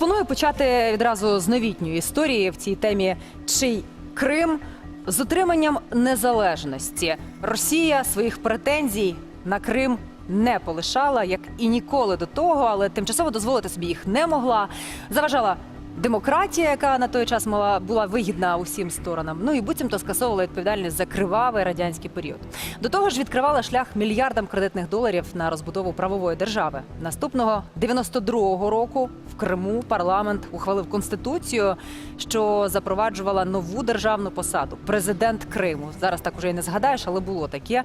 Пропоную почати відразу з новітньої історії в цій темі чий Крим з отриманням незалежності. Росія своїх претензій на Крим не полишала, як і ніколи до того, але тимчасово дозволити собі їх не могла. Заважала демократія, яка на той час мала була вигідна усім сторонам. Ну і буцімто скасовувала відповідальність за кривавий радянський період. До того ж, відкривала шлях мільярдам кредитних доларів на розбудову правової держави. Наступного 92-го року в Криму парламент ухвалив конституцію, що запроваджувала нову державну посаду президент Криму. Зараз так уже і не згадаєш, але було таке.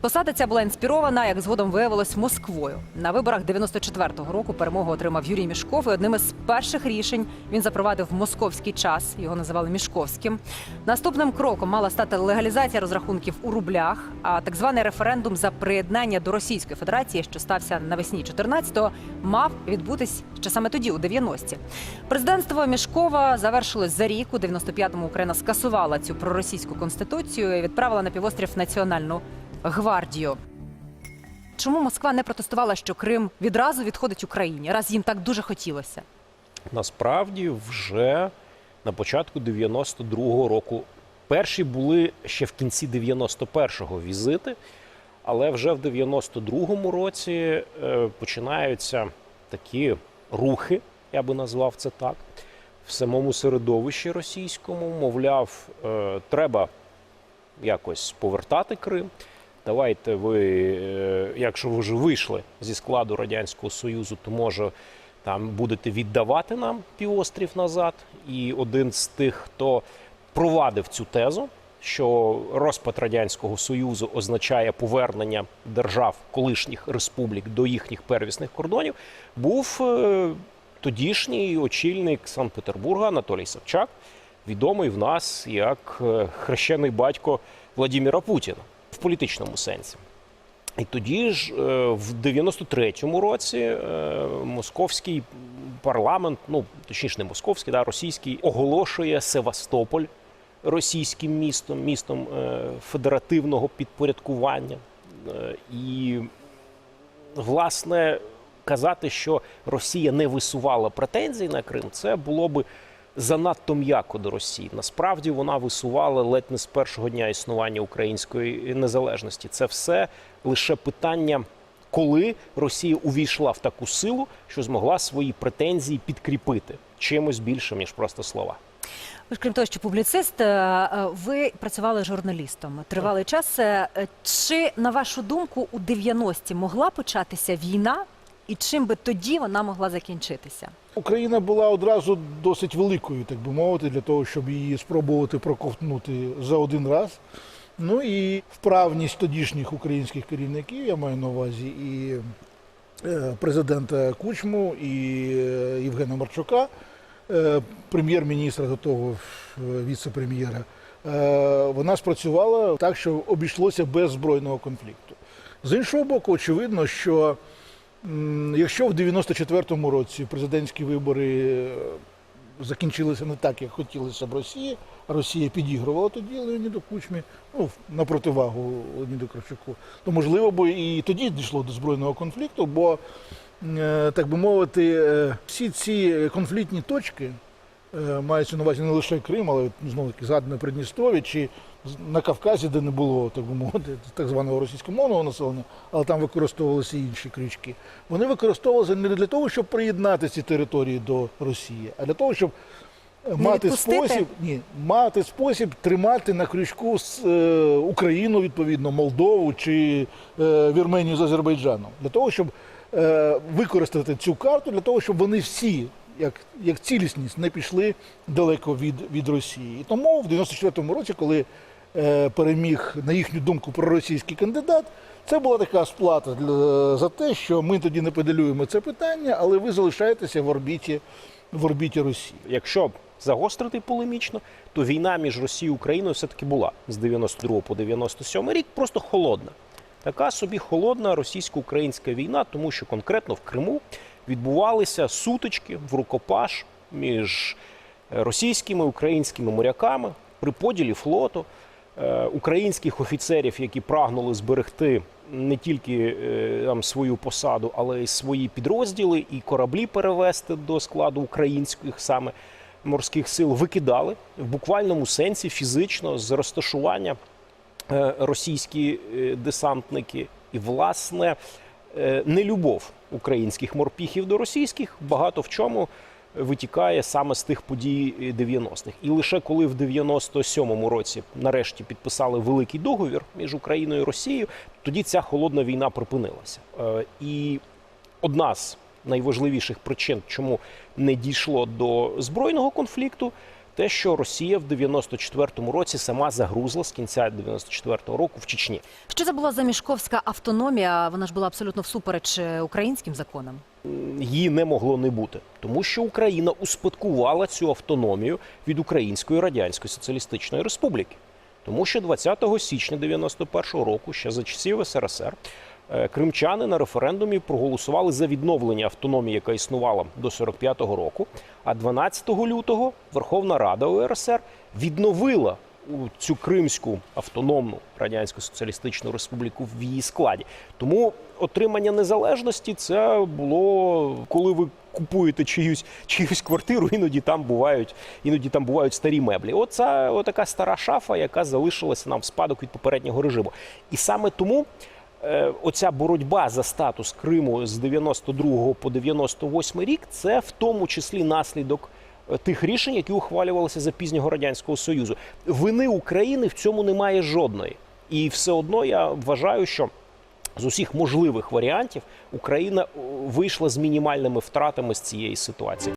Посада ця була інспірована, як згодом виявилось, Москвою. На виборах 94-го року перемогу отримав Юрій Мішков. І одним із перших рішень він запровадив московський час. Його називали Мішковським. Наступним кроком мала стати легалізація розрахунків у рублях. А так званий референдум за приєднання до Російської Федерації, що стався навесні 14-го, мав відбутись ще саме тоді, у 90-ті. Президентство Мішкова завершилось за рік. У 95-му Україна скасувала цю проросійську конституцію і відправила на півострів національну гвардію. Чому Москва не протестувала, що Крим відразу відходить Україні, раз їм так дуже хотілося? Насправді вже на початку 92-го року. Перші були ще в кінці 91-го візити, але вже в 92-му році е, починаються такі рухи, я би назвав це так, в самому середовищі російському. Мовляв, е, треба якось повертати Крим. Давайте ви, е, якщо ви вже вийшли зі складу Радянського Союзу, то може там будете віддавати нам півострів назад. І один з тих, хто провадив цю тезу, що розпад Радянського Союзу означає повернення держав колишніх республік до їхніх первісних кордонів, був е, тодішній очільник Санкт-Петербурга Анатолій Савчак, відомий в нас як е, хрещений батько Владіміра Путіна в політичному сенсі. І тоді ж, е, в 93-му році, е, московський парламент, ну точніше, не московський, да, російський, оголошує Севастополь російським містом, містом е, федеративного підпорядкування. І, власне, казати, що Росія не висувала претензій на Крим, це було би занадто м'яко до Росії. Насправді вона висувала ледь не з першого дня існування української незалежності. Це все лише питання, коли Росія увійшла в таку силу, що змогла свої претензії підкріпити чимось більшим ніж просто слова. Ви ж крім того, що публіцист, е, е, ви працювали журналістом тривалий час. Е, Чи на вашу думку у 90-ті могла початися війна, і чим би тоді вона могла закінчитися? Україна була одразу досить великою, так би мовити, для того, щоб її спробувати проковтнути за один раз. Ну і вправність тодішніх українських керівників, я маю на увазі і е, президента Кучму, і е, Євгена Марчука, е, прем'єр-міністра до того віце-прем'єра, вона спрацювала так, що обійшлося без збройного конфлікту. З іншого боку, очевидно, що Якщо в 94-му році президентські вибори е, закінчилися не так, як хотілося б Росії, Росія підігрувала тоді Леоніду Кучмі, ну, на противагу Леоніду Кравчуку, то можливо б і тоді дійшло до збройного конфлікту, бо, е, так би мовити, е, всі ці конфліктні точки мається на увазі не лише Крим, але знову таки згадане Придністров'я чи на Кавказі, де не було так би мовити, так званого російськомовного населення, але там використовувалися інші крючки. Вони використовувалися не для того, щоб приєднати ці території до Росії, а для того, щоб е, мати спосіб, ні, мати спосіб тримати на крючку з, е, Україну, відповідно, Молдову чи е, Вірменію з Азербайджаном, для того, щоб е, використати цю карту, для того, щоб вони всі як, як цілісність не пішли далеко від, від Росії. І тому в 94-му році, коли е, переміг, на їхню думку, проросійський кандидат, це була така сплата для, за те, що ми тоді не педалюємо це питання, але ви залишаєтеся в орбіті, в орбіті Росії. Якщо загострити полемічно, то війна між Росією і Україною все-таки була з 92 по 97 рік, просто холодна. Така собі холодна російсько-українська війна, тому що конкретно в Криму відбувалися сутички в рукопаш між е, російськими українськими моряками при поділі флоту. е, українських офіцерів, які прагнули зберегти не тільки е, там свою посаду, але й свої підрозділи і кораблі перевести до складу українських саме морських сил, викидали в буквальному сенсі фізично з розташування російські десантники, і власне нелюбов українських морпіхів до російських багато в чому витікає саме з тих подій е, 90-х. І лише коли в 97-му році нарешті підписали великий договір між Україною і Росією, тоді ця холодна війна припинилася. Е, І одна з найважливіших причин, чому не дійшло до збройного конфлікту, те, що Росія в 94-му році сама загрузла з кінця 94-го року в Чечні. Що це була за мішковська автономія? Вона ж була абсолютно всупереч е, українським законам. Її не могло не бути, тому що Україна успадкувала цю автономію від Української Радянської Соціалістичної Республіки. Тому що 20 січня 91-го року, ще за часів СРСР, кримчани на референдумі проголосували за відновлення автономії, яка існувала до 45-го року. А 12 лютого Верховна Рада УРСР відновила цю Кримську автономну радянську соціалістичну республіку в її складі. Тому отримання незалежності це було коли ви купуєте чиюсь чиюсь квартиру, іноді там бувають, іноді там бувають старі меблі. Оце отака стара шафа, яка залишилася нам в спадок від попереднього режиму. І саме тому. Е, Оця боротьба за статус Криму з 92 по 98 рік це в тому числі наслідок е, тих рішень, які ухвалювалися за пізнього радянського союзу. Вини України в цьому немає жодної, і все одно я вважаю, що з усіх можливих варіантів Україна е, вийшла з мінімальними втратами з цієї ситуації.